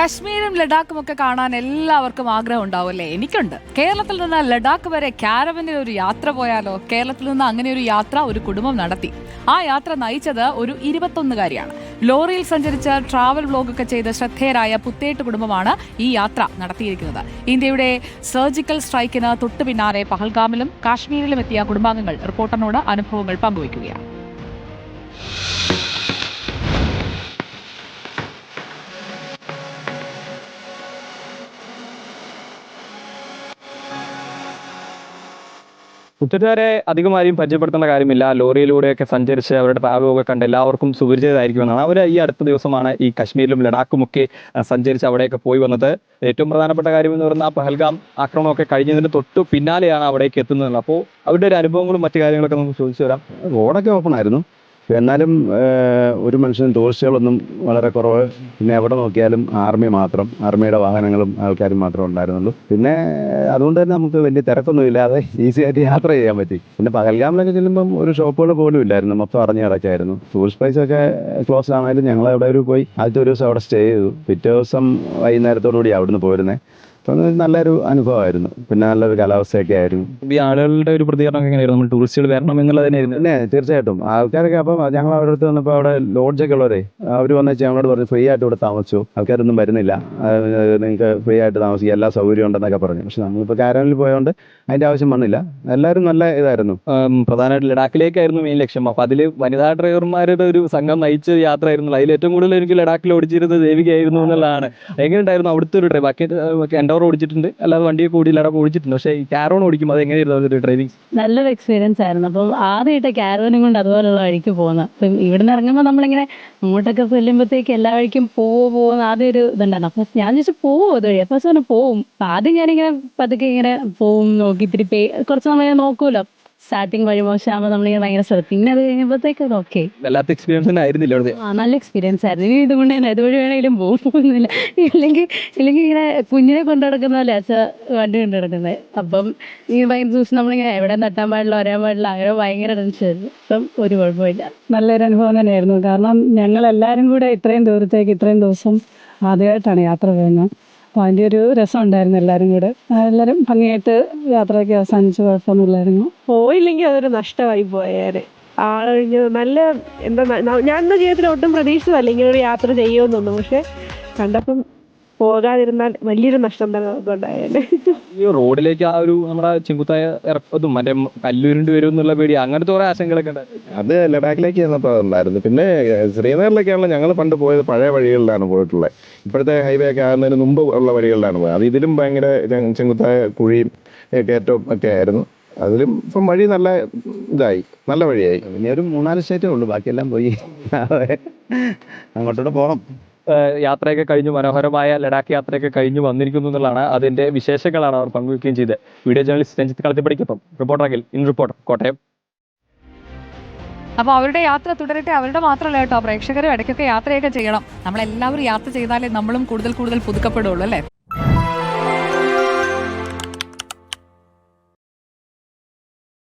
കശ്മീരും ലഡാക്കും ഒക്കെ കാണാൻ എല്ലാവർക്കും ആഗ്രഹം ഉണ്ടാവും അല്ലേ എനിക്കുണ്ട്. കേരളത്തിൽ നിന്ന് ലഡാക്ക് വരെ കാരവനിൽ ഒരു യാത്ര പോയാലോ കേരളത്തിൽ നിന്ന് അങ്ങനെ ഒരു യാത്ര ഒരു കുടുംബം നടത്തി. ആ യാത്ര നയിച്ചത് ഒരു ഇരുപത്തൊന്നുകാരിയാണ്. ലോറിയിൽ സഞ്ചരിച്ച ട്രാവൽ വ്ലോഗൊക്കെ ചെയ്ത ശ്രദ്ധേയരായ പുത്തേട്ട് കുടുംബമാണ് ഈ യാത്ര നടത്തിയിരിക്കുന്നത്. ഇന്ത്യയുടെ സർജിക്കൽ സ്ട്രൈക്കിന് തൊട്ടു പിന്നാലെ പഹൽഗാമിലും കാശ്മീരിലും എത്തിയ കുടുംബാംഗങ്ങൾ റിപ്പോർട്ടറിനോട് അനുഭവങ്ങൾ പങ്കുവയ്ക്കുകയാണ്. കുറ്റക്കാരെ അധികം ആരെയും പരിചയപ്പെടുത്തേണ്ട കാര്യമില്ല. ലോറിയിലൂടെയൊക്കെ സഞ്ചരിച്ച് അവരുടെ ഭാഗമൊക്കെ കണ്ട് എല്ലാവർക്കും സുപരിചിതരായിരിക്കുമെന്നാണ് അവർ ഈ അടുത്ത ദിവസമാണ് ഈ കശ്മീരിലും ലഡാക്കുമൊക്കെ സഞ്ചരിച്ച് അവിടെയൊക്കെ പോയി വന്നത്. ഏറ്റവും പ്രധാനപ്പെട്ട കാര്യം എന്ന് പറഞ്ഞാൽ പഹൽഗാം ആക്രമണമൊക്കെ കഴിഞ്ഞതിന് തൊട്ടു പിന്നാലെയാണ് അവിടേക്ക് എത്തുന്നത് അപ്പോൾ അവരുടെ ഒരു അനുഭവങ്ങളും മറ്റു കാര്യങ്ങളൊക്കെ നമുക്ക് ചോദിച്ചു വരാം റോഡൊക്കെ ഓപ്പൺ ആയിരുന്നു. എന്നാലും ഒരു മനുഷ്യനും ടൂറിസ്റ്റുകളൊന്നും വളരെ കുറവ്. പിന്നെ എവിടെ നോക്കിയാലും ആർമി മാത്രം ആർമിയുടെ വാഹനങ്ങളും ആൾക്കാരും മാത്രമേ ഉണ്ടായിരുന്നുള്ളൂ. പിന്നെ അതുകൊണ്ട് തന്നെ നമുക്ക് വലിയ തിരക്കൊന്നും ഇല്ലാതെ ഈസി ആയിട്ട് യാത്ര ചെയ്യാൻ പറ്റി. പിന്നെ പകൽഗാമിലൊക്കെ ചെല്ലുമ്പം ഒരു ഷോപ്പുകൾ പോലും ഇല്ലായിരുന്നു. മൊത്തം അറിഞ്ഞ കിടക്കായിരുന്നു. ടൂറിസ്റ്റ് പ്ലേസ് ഒക്കെ ക്ലോസ് ആണെങ്കിലും ഞങ്ങൾ അവിടെ ഒരു പോയി ആദ്യത്തെ ഒരു ദിവസം അവിടെ സ്റ്റേ ചെയ്തു. പിറ്റേ ദിവസം വൈകുന്നേരത്തോടു കൂടി അവിടുന്ന് പോരുന്നത് അപ്പം നല്ലൊരു അനുഭവമായിരുന്നു. പിന്നെ നല്ലൊരു കാലാവസ്ഥയൊക്കെ ആയിരുന്നു. ഈ ആളുകളുടെ ഒരു പ്രതികരണം എങ്ങനെയായിരുന്നു? നമ്മൾ ടൂറിസ്റ്റുകൾ വരണം എന്നുള്ളതിനായിരുന്നു പിന്നെ തീർച്ചയായിട്ടും. ആൾക്കാരൊക്കെ അപ്പം ഞങ്ങൾ അവരുടെ അടുത്ത് വന്നപ്പോൾ അവിടെ ലോഡ്ജൊക്കെ ഉള്ളവരെ അവർ വന്നു ഞങ്ങളോട് പറഞ്ഞു ഫ്രീ ആയിട്ട് ഇവിടെ താമസിച്ചു. ആൾക്കാരൊന്നും വരുന്നില്ല. നിങ്ങൾക്ക് ഫ്രീ ആയിട്ട് താമസിക്കുക എല്ലാ സൗകര്യം ഉണ്ടെന്നൊക്കെ പറഞ്ഞു. പക്ഷെ നമ്മളിപ്പോൾ കാരനിൽ പോയതുകൊണ്ട് അതിന്റെ ആവശ്യം വന്നില്ല. എല്ലാവരും നല്ല ഇതായിരുന്നു. പ്രധാനമായിട്ട് ലഡാക്കിലേക്കായിരുന്നു മെയിൻ ലക്ഷ്യം. അപ്പോൾ അതിൽ വനിതാ ഡ്രൈവർമാരുടെ ഒരു സംഘം നയിച്ച യാത്രയായിരുന്നു. അതിൽ ഏറ്റവും കൂടുതൽ എനിക്ക് ലഡാക്കിൽ ഓടിച്ചിരുന്നത് ദേവികയായിരുന്നു എന്നുള്ളതാണ്. എങ്ങനെയുണ്ടായിരുന്നു അവിടുത്തെ ഒരു ഡ്രൈവ് എൻഡോർ ഓടിച്ചിട്ടുണ്ട്. അല്ലാതെ വണ്ടി കൂടി ഇല്ലാതെ ഓടിച്ചിട്ടുണ്ട്. പക്ഷേ ഈ കാരോൺ ഓടിക്കുമ്പോൾ അത് എങ്ങനെയായിരുന്നു ഡ്രൈവിംഗ് നല്ലൊരു എക്സ്പീരിയൻസ് ആയിരുന്നു. അപ്പം ആദ്യമായിട്ട് കാരോനും കൊണ്ട് അതുപോലുള്ള വഴിക്ക് പോകുന്നത്. അപ്പം ഇവിടുന്ന് ഇറങ്ങുമ്പോൾ നമ്മളിങ്ങനെ അങ്ങോട്ടൊക്കെ ചെല്ലുമ്പോഴത്തേക്ക് എല്ലാ വഴിക്കും പോവോ പോകുന്ന ആദ്യം ഒരു ഇതുണ്ടായിരുന്നു. അപ്പം ഞാൻ ചോദിച്ചു പോവോ അതുവഴി അപ്പം പോവും. ആദ്യം ഞാനിങ്ങനെ പതുക്കെ ഇങ്ങനെ പോവും നോക്കി ഇത്തിരി പേ കുറച്ച് സമയം നോക്കൂലോ. സ്റ്റാർട്ടിങ് വഴി മോശമാകുമ്പോൾ നമ്മളിങ്ങനെ ഭയങ്കര ശ്രദ്ധ പിന്നെ അത് കഴിയുമ്പോഴത്തേക്ക് അത് ഓക്കെ വല്ലാത്ത എക്സ്പീരിയൻസ് തന്നെ ആയിരുന്നില്ല അവിടെ ആ നല്ല എക്സ്പീരിയൻസ് ആയിരുന്നു. ഇനി ഇതുകൊണ്ട് തന്നെ അതുവഴി വേണമെങ്കിലും പോകുന്നില്ല. ഇല്ലെങ്കിൽ ഇല്ലെങ്കിൽ ഇങ്ങനെ കുഞ്ഞിനെ കൊണ്ടു നടക്കുന്ന പോലെ അച്ഛ വണ്ടി കൊണ്ടു നടക്കുന്നത് അപ്പം ഈ ഭയങ്കര ദിവസം നമ്മളിങ്ങനെ എവിടെ തട്ടാൻ പാടില്ല ഒരേ പാടില്ല അങ്ങനെ ഭയങ്കര ടെൻഷനായിരുന്നു അപ്പം ഒരു കുഴപ്പമില്ല നല്ലൊരു അനുഭവം തന്നെയായിരുന്നു. കാരണം ഞങ്ങൾ എല്ലാവരും കൂടെ ഇത്രയും ദൂരത്തേക്ക് ഇത്രയും ദിവസം ആദ്യമായിട്ടാണ് യാത്ര പോകുന്നത് അപ്പോൾ അതിന്റെ ഒരു രസം ഉണ്ടായിരുന്നു എല്ലാവരും കൂടെ. ആ, എല്ലാവരും ഭംഗിയായിട്ട് യാത്രയൊക്കെ അവസാനിച്ച് കുഴപ്പമൊന്നുമില്ലായിരുന്നു. പോയില്ലെങ്കിൽ അതൊരു നഷ്ടമായി പോയേരെ കഴിഞ്ഞ് നല്ല എന്താ ഞാൻ എന്ന ജീവിതത്തിൽ ഒട്ടും പ്രതീക്ഷിച്ചതല്ല ഇങ്ങനെ ഒരു യാത്ര ചെയ്യുമെന്നൊന്നും. പക്ഷെ കണ്ടപ്പം പോകാതിരുന്നാൽ വലിയൊരു നഷ്ടം തന്നെ നമുക്കുണ്ടായേനെ. ഈ റോഡിലേക്ക് ആ ഒരു നമ്മുടെ ചെങ്കുത്തായ ഇറക്കതും മറ്റേ കല്ലുരുണ്ട് വരും എന്നുള്ള പേടി. അങ്ങനത്തെ കുറെ ആശങ്കകളൊക്കെ ഉണ്ടായിരുന്നു അത് ലഡാക്കിലേക്ക് ചെന്നപ്പോൾ ഉണ്ടായിരുന്നു പിന്നെ ശ്രീനഗറിലേക്കാണല്ലോ ഞങ്ങൾ പണ്ട് പോയത് പഴയ വഴികളിലാണ് പോയിട്ടുള്ളത് ഇപ്പോഴത്തെ ഹൈവേ ഒക്കെ ആകുന്നതിന് മുമ്പ് ഉള്ള വഴികളിലാണ് പോയത്. അത് ഇതിലും ഭയങ്കര ചെങ്കുത്തായ കുഴിയും കയറ്റവും ഒക്കെ ആയിരുന്നു. അതിലും ഇപ്പം വഴി നല്ല ഇതായി. നല്ല വഴിയായി. ഇനി ഒരു മൂന്നാൽ സ്റ്റേറ്റേ ഉള്ളൂ. ബാക്കിയെല്ലാം പോയി. അങ്ങോട്ടോട്ട് അങ്ങോട്ടൂടെ പോകാം യാത്രയൊക്കെ കഴിഞ്ഞു മനോഹരമായ ലഡാക്ക് യാത്രയൊക്കെ കഴിഞ്ഞു വന്നിരിക്കുന്നു എന്നുള്ളതാണ് അതിന്റെ വിശേഷങ്ങളാണ് അവർ പങ്കുവയ്ക്കുകയും ചെയ്തത്. Video journalist Ranjith കളത്തിപ്പടിക്കൊപ്പം reporter Akhil in reporter Kottayam. അപ്പോൾ അവരുടെ യാത്ര തുടരട്ടെ അവരുടെ മാത്രമല്ല കേട്ടോ പ്രേക്ഷകരും ഇടയ്ക്കൊക്കെ യാത്രയൊക്കെ ചെയ്യണം. നമ്മളെല്ലാവരും യാത്ര ചെയ്താലേ നമ്മളും കൂടുതൽ കൂടുതൽ പുതുക്കപ്പെടുള്ളൂ അല്ലേ?